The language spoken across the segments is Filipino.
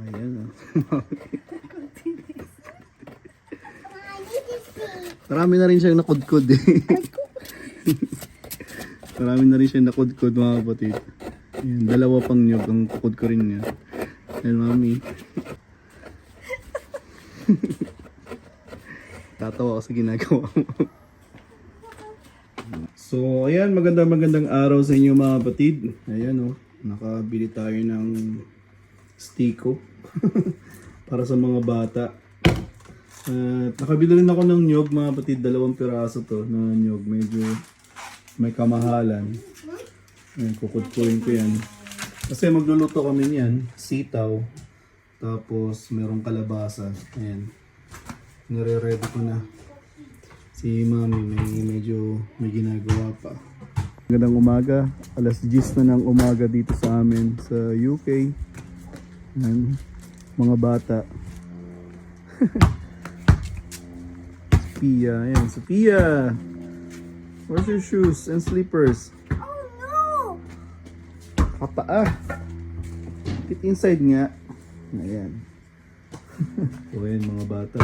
Ayan oh. Marami na rin siyang nakudkod eh. Marami na rin siyang nakudkod mga kapatid. Ayan, dalawa pang nyog ang kukod ko rin niya. Ayan mami. Tatawa ako sa ginagawa mo. So, ayan, magandang magandang araw sa inyo mga kapatid. Ayan oh, nakabili tayo ng stiko para sa mga bata. At nakabili rin ako ng nyog mga kapatid, dalawang piraso to na nyog. Medyo may kamahalan. Ayan, kukudkurin ko yan. Kasi magluluto kami niyan, sitaw. Tapos merong kalabasa. Ayan. Nire-ready ko na. Si mami may medyo may ginagawa pa. Magandang umaga. Alas 10 na ng umaga dito sa amin sa UK. Yan. Mga bata. Sophia. Ayan. Sophia! Where's your shoes and slippers? Oh no! Kapaa. Get inside nga. Ayan. so ayan mga bata.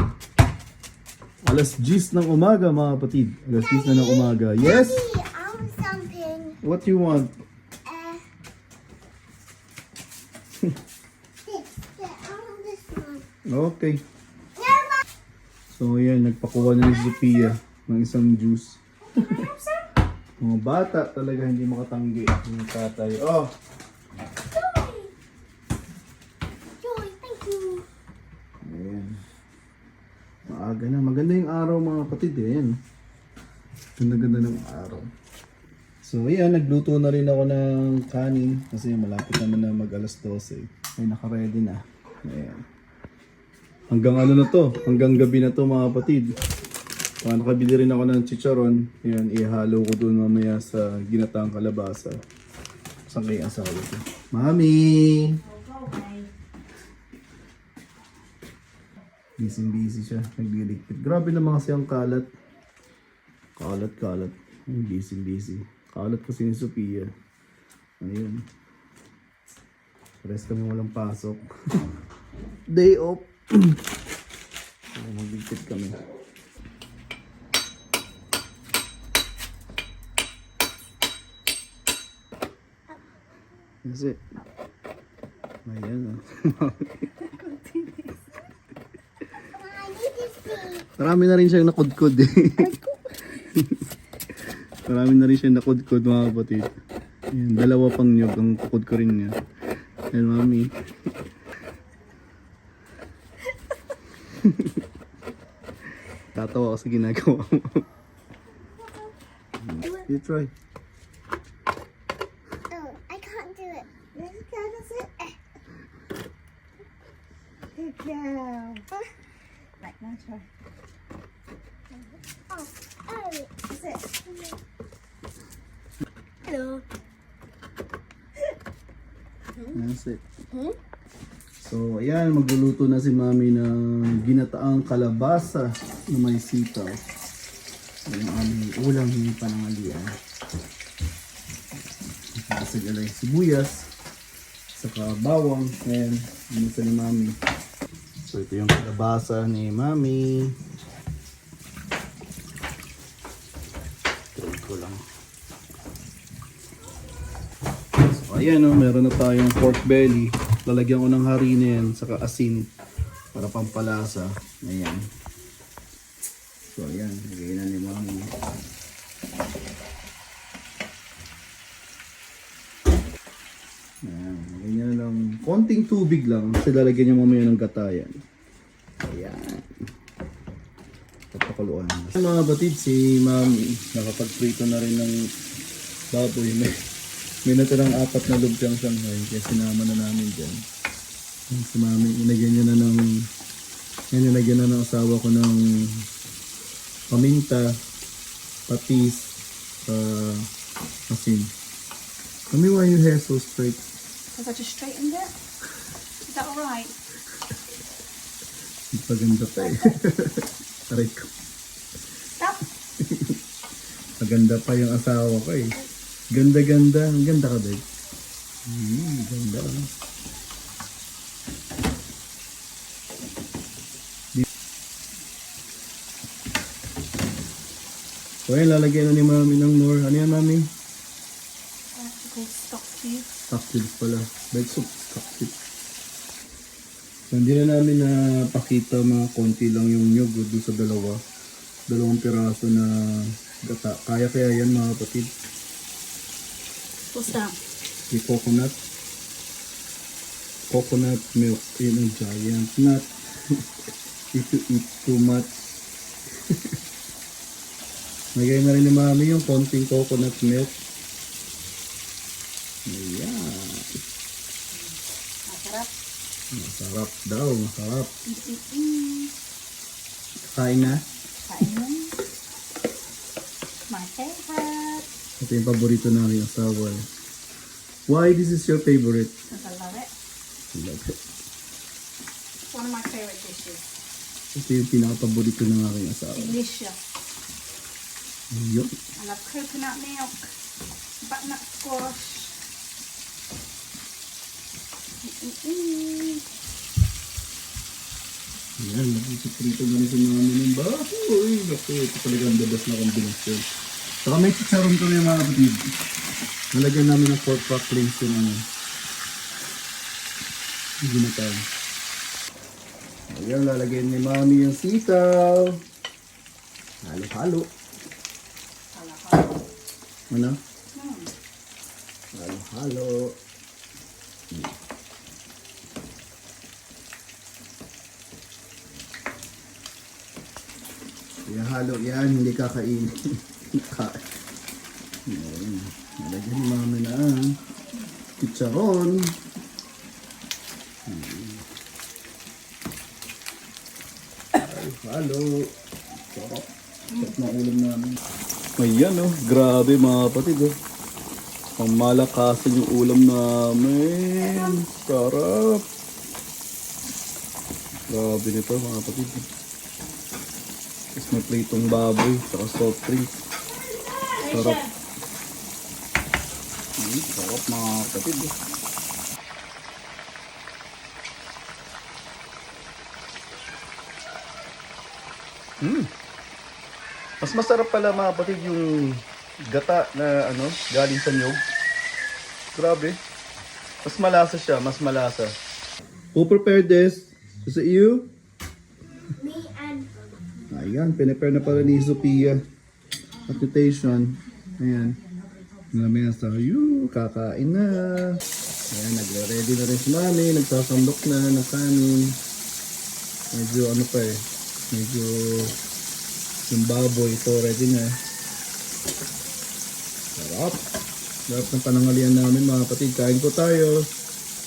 Alas 10 ng umaga mga kapatid. Alas 10 na ng umaga. Yes? Daddy, I want something. What you want? Uh, this. Yeah, I want this one. Okay. So ayan, nagpakuha na ni Sophia ng isang juice. Mga bata talaga hindi makatanggi yung tatay. Oh, ayan. Maaga na. Maganda yung araw mga kapatid. eh. Ayan. Ganda-ganda ng araw. So ayan, nagluto na rin ako ng kanin kasi malapit naman na mag alas 12. Ay, naka-ready na. Ayan. Hanggang ano na to? Hanggang gabi na to mga kapatid. Uh, nakabili rin ako ng chicharon. Ayan, ihalo ko doon mamaya sa ginataang kalabasa. Saan kayo asawa ko? Mami! Busy busy siya. Nagliligpit. Grabe naman kasi ang kalat. Kalat, kalat. Busy busy. Kalat kasi ni Sophia. Ayun. Rest kami walang pasok. Day off. So, magligpit kami. Kasi, ayan oh. I need this thing. Marami na rin siyang nakudkod eh. Marami na rin siyang nakudkod mga kapatid. Ayan, dalawa pang nyog ang kukod ko rin niya. Ayan, mami. Tatawa ako sa ginagawa mo. you try. Oh, I can't do it. You can, that's it. Good girl. Right, now try. Oh, oh. That's it. Hello. That's it. Hmm? So, ayan, magluluto na si mami ng ginataang kalabasa na may sitaw. Yung aming ulam ng panangalian. Kasagalay sibuyas, saka bawang, ayan, ginisa ni mami. So, ito yung kalabasa ni mami. Try ko lang. So, ayan o, meron na tayong pork belly. Lalagyan ko ng harina yan, saka asin para pampalasa. Ayan. So, ayan. Lagay na ni mami. Ayan. Lagyan niya ng konting tubig lang kasi lalagyan niya mamaya ng gatayan. Ayan. Papakuluan. Mga batid, si mami nakapag-prito na rin ng baboy. May, may natirang apat na lumpiang Shanghai kaya sinama na namin dyan. Si mami, inagyan niya na ng yan, inagyan na ng asawa ko ng paminta, patis, uh, asin. Mami, why your hair so straight? Because I just straightened it. Is that alright? Paganda pa eh. Aray ko. Stop. Maganda pa yung asawa ko eh. Ganda, ganda. Ang ganda ka, babe. Hmm, ganda. Oh. So, ayan, lalagyan na ni mami ng more. Ano yan, mami? Uh, stock chips. Stock pala. Bed soup, stock chips. Hindi na namin na pakita mga konti lang yung nyug eh, doon sa dalawa. Dalawang piraso na gata. Kaya kaya yan mga kapatid. What's that? Yung coconut. Coconut milk. Yun ang giant nut. If you eat too much. Nagay na rin ni mami yung konting coconut milk. Ayan. Masarap. Masarap daw, masarap. Kain na. Kain. My favorite. Ito yung paborito namin asawa. eh. Why this is your favorite? Because I love it. Love it. It's one of my favorite dishes. Ito yung pinaka-paborito ng aking asawa. Delicious. Yun. I love coconut milk, butternut squash. Mm-mm-mm. Yan, nagsiprito na sa namin ng baboy. Naku, ito talaga ang dadas na kombinasyon. Saka may chicharon ko na yung mga kapatid. Nalagyan namin ng pork cracklings yung ano. Yung ginatan. Ayan, lalagyan ni mami yung sitaw. Halo-halo. Halo-halo. Ano? Hmm. Halo-halo. Ihalo yan, hindi kakain. Kain. Ayan. Nalagyan mama na ang. Hmm. Halo. Sarap. Sarap na ulam namin. Ayan oh, grabe mga kapatid oh. Ang malakasan yung ulam namin. Sarap. Grabe nito mga kapatid. Tapos may pritong baboy, saka soft drinks. Sarap. Mm, sarap mga kapatid. eh. Mm. Mas masarap pala mga kapatid yung gata na ano, galing sa nyog. Grabe. Mas malasa siya, mas malasa. Who prepared this? Is it you? Me and Ayan, pinipare na pala ni Sophia. Reputation. Ayan. Namin na sa you, kakain na. Ayan, nagre-ready na rin si mami, nagsasandok na ng kanin. Medyo ano pa eh, medyo yung baboy ito ready na. Sarap. Sarap ng panangalian namin mga kapatid. Kain po tayo.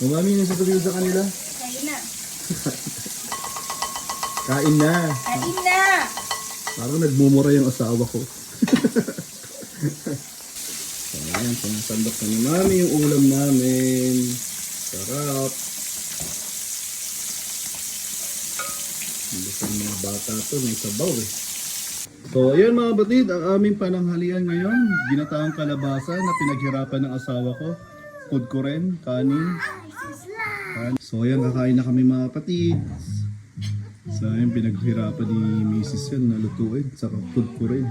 Umami na sa sa kanila. Kain na. Kain na. Kain na! Parang nagmumura yung asawa ko. So, ayan, sinasandok na ni mami yung ulam namin. Sarap. Hindi sa mga bata to, may sabaw eh. So, ayan mga batid, ang aming pananghalian ngayon, ginataang kalabasa na pinaghirapan ng asawa ko. Food ko rin, kanin. Kan- So, ayan, kakain na kami mga kapatid. Sa akin, pinaghirapan ni Mrs. yan na lutuin. Saka food ko rin.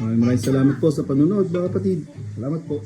Maraming salamat po sa panunod mga kapatid. Salamat po.